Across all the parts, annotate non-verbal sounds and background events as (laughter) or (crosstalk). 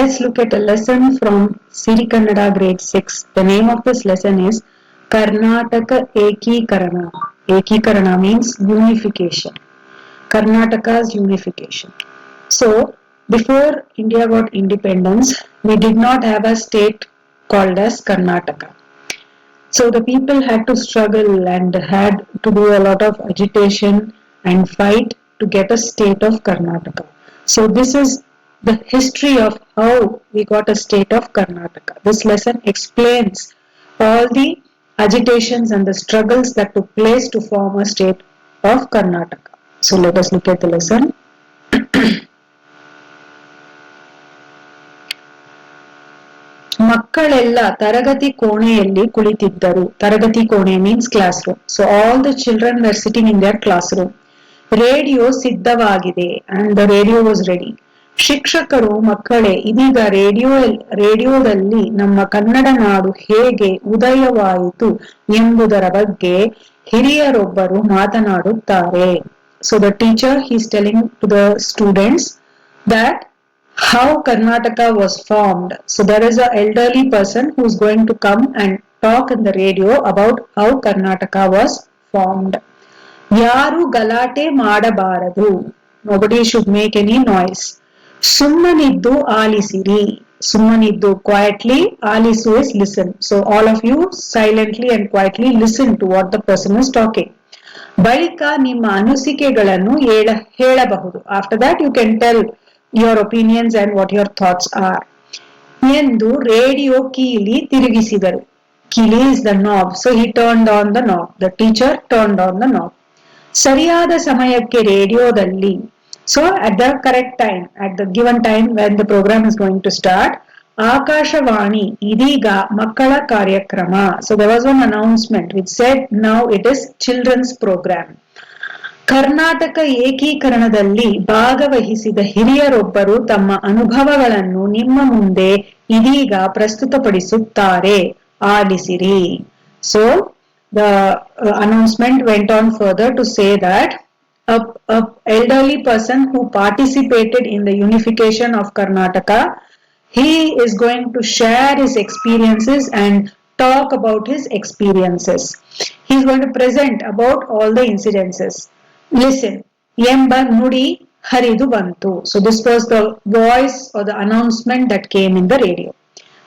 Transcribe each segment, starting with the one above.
let's look at a lesson from Siri Kannada grade 6. The name of this lesson is Karnataka Ekikarana. Ekikarana means unification. Karnataka's unification. So, before India got independence, we did not have a state called as Karnataka. So the people had to struggle and had to do a lot of agitation and fight to get a state of Karnataka. So this is the history of how we got a state of Karnataka. This lesson explains all the agitations and the struggles that took place to form a state of Karnataka. So let us look at the lesson. (clears throat) ಮಕ್ಕಳೆಲ್ಲ ತರಗತಿ ಕೋಣೆಯಲ್ಲಿ ಕುಳಿತಿದ್ದರು ತರಗತಿ ಕೋಣೆ means classroom so all the children were sitting in their classroom radio ಸಿದ್ಧವಾಗಿದೆ and the radio was ready ಶಿಕ್ಷಕರು, ಮಕ್ಕಳೇ, ಇದೀಗ ರೇಡಿಯೋ ರೇಡಿಯೋದಲ್ಲಿ ನಮ್ಮ ಕನ್ನಡ ನಾಡು ಹೇಗೆ ಉದಯವಾಯಿತು ಎಂಬುದರ ಬಗ್ಗೆ ಹಿರಿಯರೊಬ್ಬರು ಮಾತನಾಡುತ್ತಾರೆ. So the teacher he's telling to the students that how Karnataka was formed so there is a elderly person who is going to come and talk in the radio about how Karnataka was formed ಯಾರು ಗಲಾಟೆ ಮಾಡಬಾರದು. Nobody should make any noise. ಸುಮ್ಮನಿದ್ದು ಆಲಿಸಿರಿ, ಸುಮ್ಮನಿದ್ದು quietly ಆಲಿಸು is listen so all of you silently and quietly listen to what the person is talking ಬಳಿಕ ನಿಮ್ಮ ಅನಿಸಿಕೆಗಳನ್ನು ಹೇಳ, ಹೇಳಬಹುದು. After that you can tell your opinions and what your thoughts are ಎಂದು radio ಕೀಲಿ ತಿರುಗಿಸಿದರು. ಕೀಲಿ is the knob so he turn on the knob the teacher turn on the knob ಸರಿಯಾದ ಸಮಯಕ್ಕೆ ರೇಡಿಯೋದಲ್ಲಿ so at the correct time at the given time when the programme is going to start Akashvani ಇದೀಗ ಮಕ್ಕಳ ಕಾರ್ಯಕ್ರಮ so the was one announcement which said now it is children's programme Karnataka ಏಕೀಕರಣದಲ್ಲಿ ಭಾಗವಹಿಸಿದ ಹಿರಿಯರೊಬ್ಬರು ತಮ್ಮ ಅನುಭವಗಳನ್ನು ನಿಮ್ಮ ಮುಂದೆ ಇದೀಗ ಪ್ರಸ್ತುತಪಡಿಸುತ್ತಾರೆ. ಆಲಿಸಿರಿ. So the announcement went on further to say that a elderly person who participated in the unification of Karnataka, he is going to share his experiences and talk about his experiences. He is going to present about all the incidences. Listen ಎಂಬ ನುಡಿ ಹರಿದು ಬಂತು so this was the voice or the announcement that came in the radio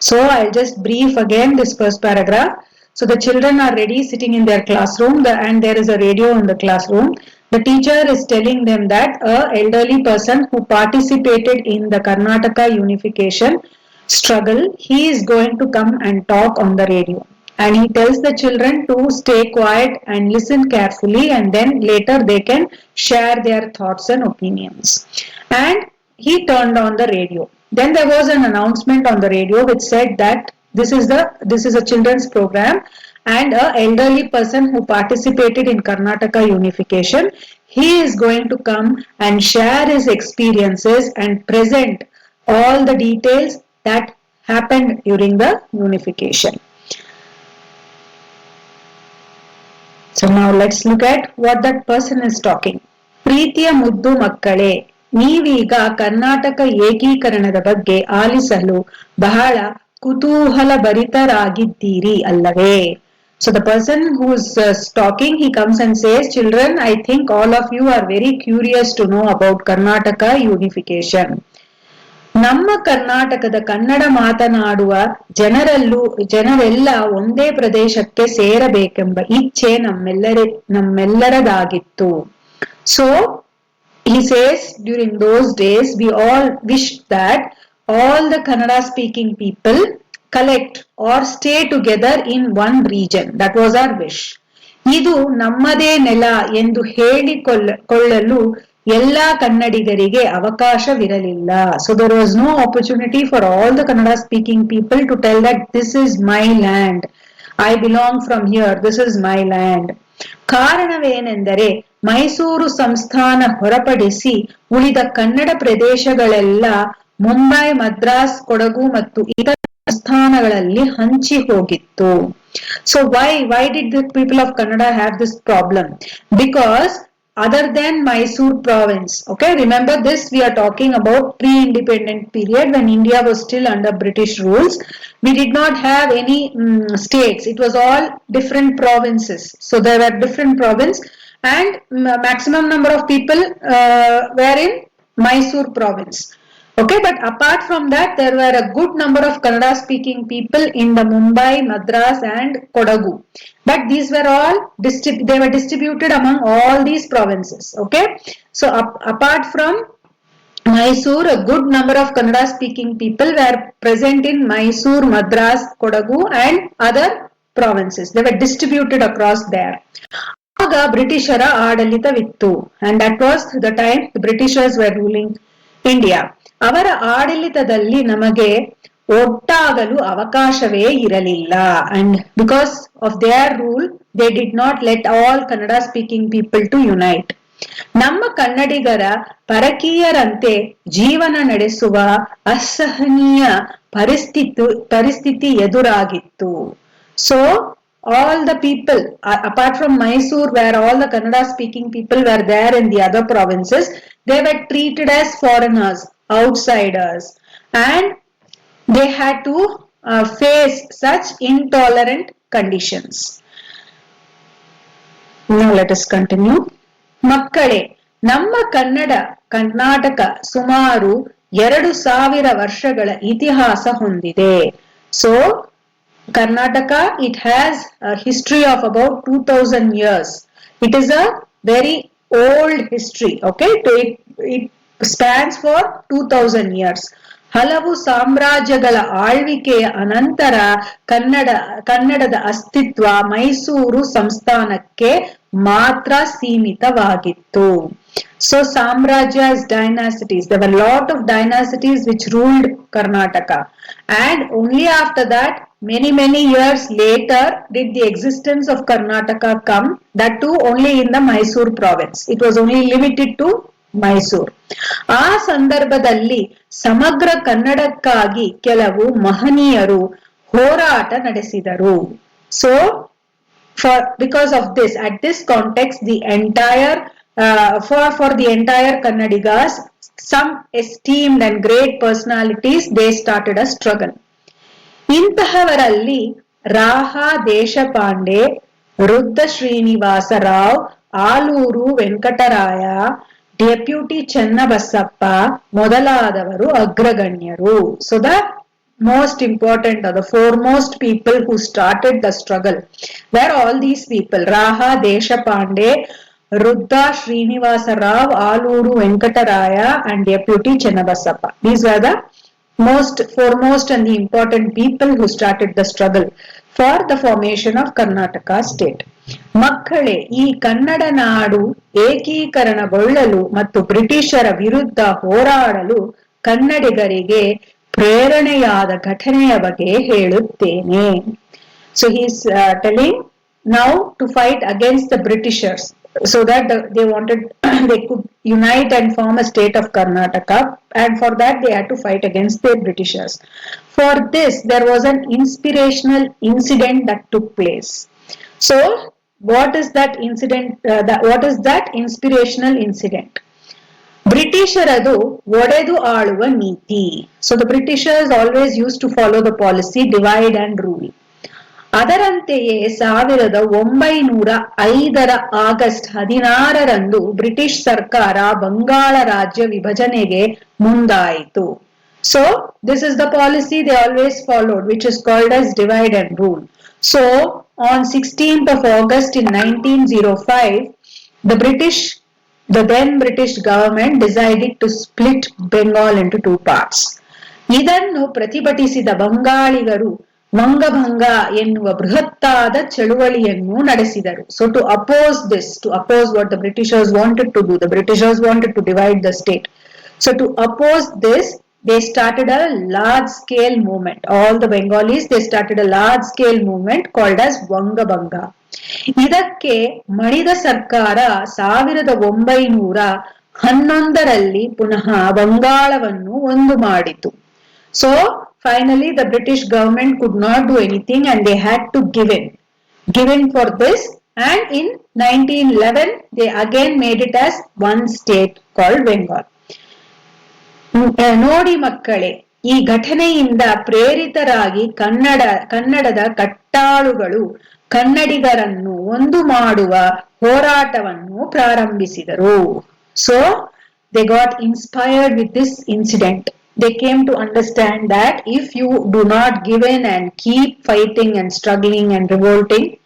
so I just brief again this first paragraph So the children are ready sitting in their classroom and there is a radio in the classroom. The teacher is telling them that a elderly person who participated in the Karnataka unification struggle, he is going to come and talk on the radio. And he tells the children to stay quiet and listen carefully and then later they can share their thoughts and opinions. And he turned on the radio. Then there was an announcement on the radio which said that this is the this is a children's program and a elderly person who participated in karnataka unification he is going to come and share his experiences and present all the details that happened during the unification So now let's look at what that person is talking. ಪ್ರೀತಿಯ ಮುದ್ದು ಮಕ್ಕಳೇ ನೀವೀಗ ಕರ್ನಾಟಕ ಏಕೀಕರಣದ ಬಗ್ಗೆ ಆಲಿಸಲು ಬಹಳ ಕುತೂಹಲ ಭರಿತರಾಗಿದ್ದೀರಿ ಅಲ್ಲವೇ so the person who is talking he comes and says children I think all of you are very curious to know about Karnataka unification ನಮ್ಮ ಕರ್ನಾಟಕದ ಕನ್ನಡ ಮಾತನಾಡುವ ಜನರಲ್ಲೂ, ಜನರೆಲ್ಲ ಒಂದೇ ಪ್ರದೇಶಕ್ಕೆ ಸೇರಬೇಕೆಂಬ ಇಚ್ಛೆ ನಮ್ಮೆಲ್ಲರ, ನಮ್ಮೆಲ್ಲರದಾಗಿತ್ತು. So he says, during those days, we all wished that all the kannada collect or stay together in one region. That was our wish. ಇದು ನಮ್ಮದೇ ನೆಲ ಎಂದು ಹೇಳಿಕೊಳ್ಳಲು ಎಲ್ಲಾ ಕನ್ನಡಿಗರಿಗೆ ಅವಕಾಶವಿರಲಿಲ್ಲ. So there was no opportunity for all the Kannada speaking people to tell that this is my land I belong from here this is my land ಕಾರಣವೇನೆಂದರೆ ಮೈಸೂರು ಸಂಸ್ಥಾನ ಹೊರಪಡಿಸಿ ಉಳಿದ ಕನ್ನಡ ಪ್ರದೇಶಗಳೆಲ್ಲ ಮುಂಬೈ, ಮದ್ರಾಸ್, ಕೊಡಗು ಮತ್ತು ಇತರ ಸಂಸ್ಥಾನಗಳಲ್ಲಿ ಹಂಚಿ ಹೋಗಿತ್ತು so why why did the people of Kannada have this problem because other than Mysore province. Okay, remember this we are talking about pre-independent period when India was still under British rules. We did not have any mm, states. It was all different provinces. So there were different province and mm, maximum number of people uh, were in Mysore province. Okay, but apart from that, there were a good number of Kannada speaking people in the Mumbai, Madras, and Kodagu. But these were all distrib- they were distributed among all these provinces. Okay, so ap- apart from Mysore, a good number of Kannada speaking people were present in Mysore, Madras, Kodagu, and other provinces. They were distributed across there. ಆಗ ಬ್ರಿಟಿಷರ ಆಡಳಿತವಿತ್ತು and that was the time Britishers were ruling India ಅವರ ಆಡಳಿತದಲ್ಲಿ ನಮಗೆ ಒಟ್ಟಾಗಲು ಅವಕಾಶವೇ ಇರಲಿಲ್ಲ. And because of their rule they did not let all Kannada speaking people to unite ನಮ್ಮ ಕನ್ನಡಿಗರ ಪರಕೀಯರಂತೆ ಜೀವನ ನಡೆಸುವ ಅಸಹನೀಯ ಪರಿಸ್ಥಿತಿ ಪರಿಸ್ಥಿತಿ ಎದುರಾಗಿತ್ತು. So all the people apart from from where all the Kannada speaking people were there in the other provinces they they treated as foreigners outsiders and they had to uh, face such intolerant conditions now let us continue ಮಕ್ಕಳೇ ನಮ್ಮ ಕನ್ನಡ ಕರ್ನಾಟಕ ಸುಮಾರು ಎರಡು ಸಾವಿರ ವರ್ಷಗಳ ಇತಿಹಾಸ ಹೊಂದಿದೆ so Karnataka, it has a history of about 2000 years. It is a very old history, okay? So spans for two thousand years ಹಲವು ಸಾಮ್ರಾಜ್ಯಗಳ ಆಳ್ವಿಕೆಯ ಅನಂತರ ಕನ್ನಡ, ಕನ್ನಡದ ಅಸ್ತಿತ್ವ ಮೈಸೂರು ಸಂಸ್ಥಾನಕ್ಕೆ ಮಾತ್ರ ಸೀಮಿತವಾಗಿತ್ತು. ಸೊ ಸಾಮ್ರಾಜ್ಯ is dynasties there lot of dynasties which ruled Karnataka and only after that many many years later did the existence of Karnataka come that to only in the Mysore province it was only limited to Mysore. ಆ ಸಂದರ್ಭದಲ್ಲಿ ಸಮಗ್ರ ಕನ್ನಡಕ್ಕಾಗಿ ಕೆಲವು ಮಹನೀಯರು ಹೋರಾಟ ನಡೆಸಿದರು. So for because of this at this context the entire for for for entire entire some some and great personalities personalities started started struggle ಇಂತಹವರಲ್ಲಿ ರಾಹ Deshpande ವೃದ್ಧ Srinivasa Rao Alur Venkataraya deputy Chennabasappa ಮೊದಲಾದವರು ಅಗ್ರಗಣ್ಯರು so the most important or the foremost people who started the struggle were all these people raha deshapande ruddha srinivasa rao aluru venkataraya and deputy chennabasappa these were the most foremost and the important people who started the struggle For the formation of Karnataka state ಮಕ್ಕಳೇ, ಈ ಕನ್ನಡ ನಾಡು ಏಕೀಕರಣಗೊಳ್ಳಲು ಮತ್ತು ಬ್ರಿಟಿಷರ ವಿರುದ್ಧ ಹೋರಾಡಲು ಕನ್ನಡಿಗರಿಗೆ ಪ್ರೇರಣೆಯಾದ ಘಟನೆಯ ಬಗ್ಗೆ ಹೇಳುತ್ತೇನೆ. So he's telling now to fight against the Britishers so that the, they wanted (clears throat) they could unite and form a state of karnataka and for that they had to fight against the britishers for this there was an inspirational incident that took place so what is that incident uh, that, what is that inspirational incident ಬ್ರಿಟಿಷರದು ಒಡೆದು ಆಳುವ ನೀತಿ so the Britishers always use to follow the policy divide and rule ಅದರಂತೆಯೇ ಸಾವಿರದ ಒಂಬೈನೂರ ಐದರ August ಹದಿನಾರರಂದು British ಸರ್ಕಾರ ಬಂಗಾಳ ರಾಜ್ಯ ವಿಭಜನೆಗೆ ಮುಂದಾಯಿತು. So this is the policy they always followed which is called as divide and rule so on sixteenth of August in nineteen zero five the British the then British government decided to split Bengal into two parts ಇದನ್ನು ಪ್ರತಿಭಟಿಸಿದ ಬಂಗಾಳಿಗರು ವಂಗಭಂಗ ಎನ್ನುವ ಬೃಹತ್ತಾದ ಚಳುವಳಿಯನ್ನು ನಡೆಸಿದರು. So to oppose this to oppose what the Britishers wanted to do the Britishers wanted to divide the state so to oppose this they started a large scale movement. All the bengalis, they started a large scale movement called as Vangabhanga ಇದಕ್ಕೆ ಮಣಿದ ಸರ್ಕಾರ ಸಾವಿರದ ಒಂಬೈನೂರ ಹನ್ನೊಂದರಲ್ಲಿ ಪುನಃ ಬಂಗಾಳವನ್ನು ಒಂದು ಮಾಡಿತು. So finally the British government could not do anything and they had to give in give in for this and in 1911 they again made it as one state called Bengal. ನೋಡಿ ಮಕ್ಕಳೇ, ಈ ಘಟನೆಯಿಂದ ಪ್ರೇರಿತರಾಗಿ ಕನ್ನಡ, ಕನ್ನಡದ ಕಟ್ಟಾಳುಗಳು ಕನ್ನಡಿಗರನ್ನು ಒಂದು ಮಾಡುವ ಹೋರಾಟವನ್ನು ಪ್ರಾರಂಭಿಸಿದರು. So they got inspired with this incident they came to understand that if you do not give in and keep fighting and struggling and revolting,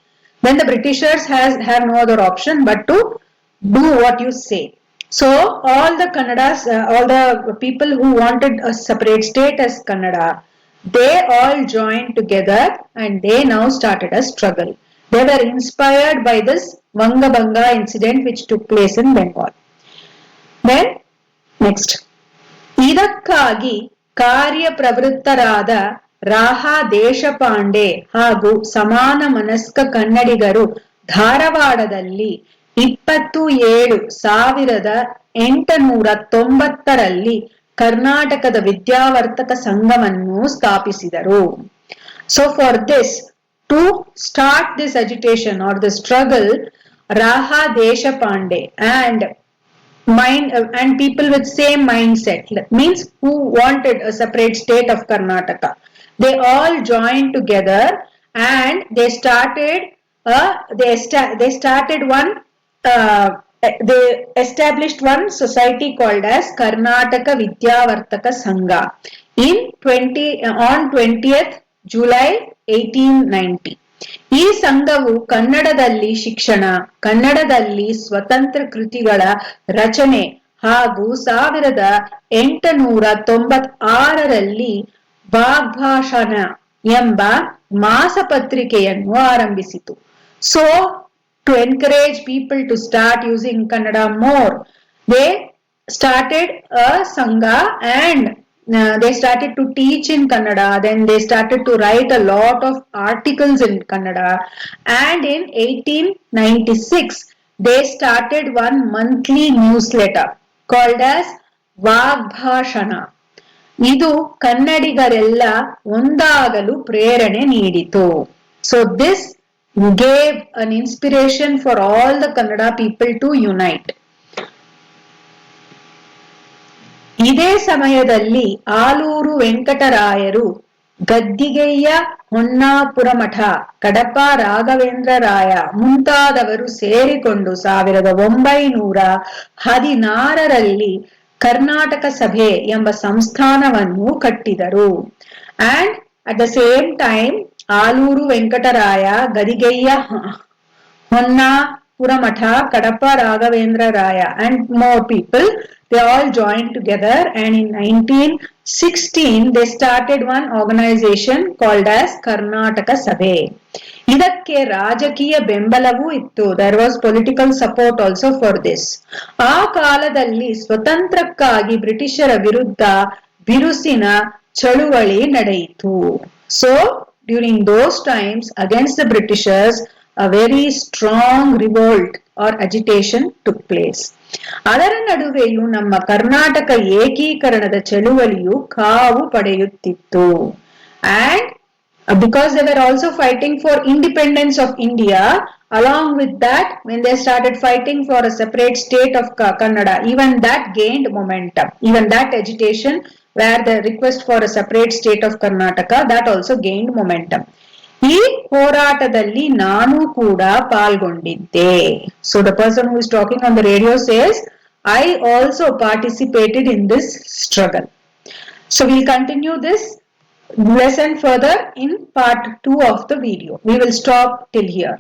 then the Britishers has have no other option but to do what you say. So all the Kannadas, uh, all the people who wanted a separate state as Kannada, they all joined together and they now started a struggle. They were inspired by this Vangabanga incident which took place in Bengal. Then next. ಇದಕ್ಕಾಗಿ ಕಾರ್ಯಪ್ರವೃತ್ತರಾದ ರಾಹಾ ದೇಶಪಾಂಡೆ ಹಾಗೂ ಸಮಾನ ಮನಸ್ಕ ಕನ್ನಡಿಗರು ಧಾರವಾಡದಲ್ಲಿ ಇಪ್ಪತ್ತು ಏಳು ಸಾವಿರದ ಎಂಟುನೂರ ತೊಂಬತ್ತರಲ್ಲಿ ಕರ್ನಾಟಕದ ವಿದ್ಯಾವರ್ತಕ ಸಂಘವನ್ನು ಸ್ಥಾಪಿಸಿದರು. So for this to start this agitation or the struggle ರಾಹಾ Deshpande and mind uh, and people with same mindset. Means who wanted a separate state of karnataka. They all joined together and they started uh, they sta- they started one uh, they established one society called as karnataka vidyavartaka sangha in 20 on 20th july 1890 ಈ ಸಂಘವು ಕನ್ನಡದಲ್ಲಿ ಶಿಕ್ಷಣ, ಕನ್ನಡದಲ್ಲಿ ಸ್ವತಂತ್ರ ಕೃತಿಗಳ ರಚನೆ ಹಾಗೂ ಸಾವಿರದ ಎಂಟುನೂರ ತೊಂಬತ್ತಾರರಲ್ಲಿ ವಾಗ್ಭಾಷಣ ಎಂಬ ಮಾಸಪತ್ರಿಕೆಯನ್ನು ಆರಂಭಿಸಿತು. So to encourage people to start using Kannada more they started a sangha and uh, they started to teach in Kannada, then they started to write a lot of articles in Kannada. And in 1896, they started one monthly newsletter called as Vagbhashana. ಇದು ಕನ್ನಡಿಗರೆಲ್ಲ ಒಂದಾಗಲು ಪ್ರೇರಣೆ ನೀಡಿತು so this gave an inspiration for all the Kannada people to unite ಇದೇ ಸಮಯದಲ್ಲಿ ಆಲೂರು ವೆಂಕಟರಾಯರು ಗದ್ದಿಗೆಯ ಹೊನ್ನಾಪುರ ಮಠ, ಕಡಪ ರಾಘವೇಂದ್ರರಾಯ ಮುಂತಾದವರು ಸೇರಿಕೊಂಡು ಸಾವಿರದ ಒಂಬೈನೂರ ಹದಿನಾರರಲ್ಲಿ ಕರ್ನಾಟಕ ಸಭೆ ಎಂಬ ಸಂಸ್ಥಾನವನ್ನು ಕಟ್ಟಿದರು. And at the same time Alur Venkataraya Gadigeyya Honnapura Math Kadapa Raghavendra Raya and more people they all joined together and in 1916 they started one organization called as Karnataka Sabhe. ಇದಕ್ಕೆ ರಾಜಕೀಯ ಬೆಂಬಲವೂ ಇತ್ತು. There was political support also for this ಆ ಕಾಲದಲ್ಲಿ ಸ್ವತಂತ್ರಕ್ಕಾಗಿ ಬ್ರಿಟಿಷರ ವಿರುದ್ಧ ಬಿರುಸಿನ ಚಳುವಳಿ ನಡೆಯಿತು. So during those times against the Britishers a very strong revolt or agitation took place ಅದರ ನಡುವೆಯೂ ನಮ್ಮ ಕರ್ನಾಟಕ ಏಕೀಕರಣದ ಚಳುವಳಿಯು ಕಾವು ಪಡೆಯುತ್ತಿತ್ತು and because they were also fighting for independence of India along with that when they started fighting for a separate state of kannada even that gained momentum even that agitation where the request for a separate state of karnataka that also gained momentum ಈ ಹೋರಾಟದಲ್ಲಿ ನಾನು ಕೂಡ ಪಾಲ್ಗೊಂಡಿದ್ದೆ so the person who is talking on the radio says I also participated in this struggle so will continue this lesson further in part 2 of the video we will stop till here